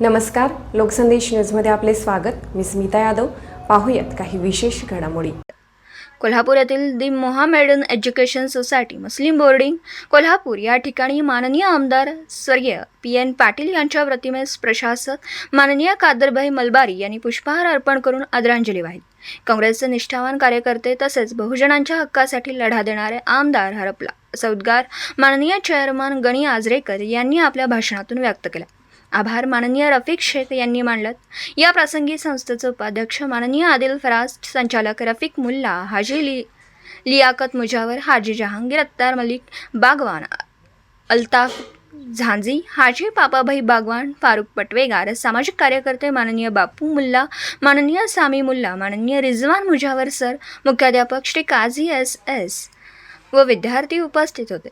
नमस्कार लोकसंदेश न्यूजमध्ये आपले स्वागत. मी स्मिता यादव. पाहूयात काही विशेष घडामोडी. कोल्हापूर येथील the Mohammedan education society Muslim boarding Kolhapur या ठिकाणी माननीय आमदार स्वर्गीय पी एन पाटील यांच्या प्रतिमेस प्रशासक माननीय कादरभाई मलबारी यांनी पुष्पहार अर्पण करून आदरांजली वाहिली. काँग्रेसचे निष्ठावान कार्यकर्ते तसेच बहुजनांच्या हक्कासाठी लढा देणारे आमदार हरपला. असा उद्गार माननीय चेअरमन गणी आजरेकर यांनी आपल्या भाषणातून व्यक्त केला. आभार. माननीय रफिक शेख यांनी मांडलात या प्रसंगी संस्थेचे उपाध्यक्ष माननीय आदिल फराज संचालक रफिक मुल्ला हाजी लि लियाकत मुजावर हाजी जहांगीर अत्तार मलिक बागवान अल्ताफ झांझी हाजी पापाभाई बागवान फारुख पटवेगार सामाजिक कार्यकर्ते माननीय बापू मुल्ला माननीय सामी मुल्ला माननीय रिजवान मुजावर सर मुख्याध्यापक श्री काझी एस एस व विद्यार्थी उपस्थित होते.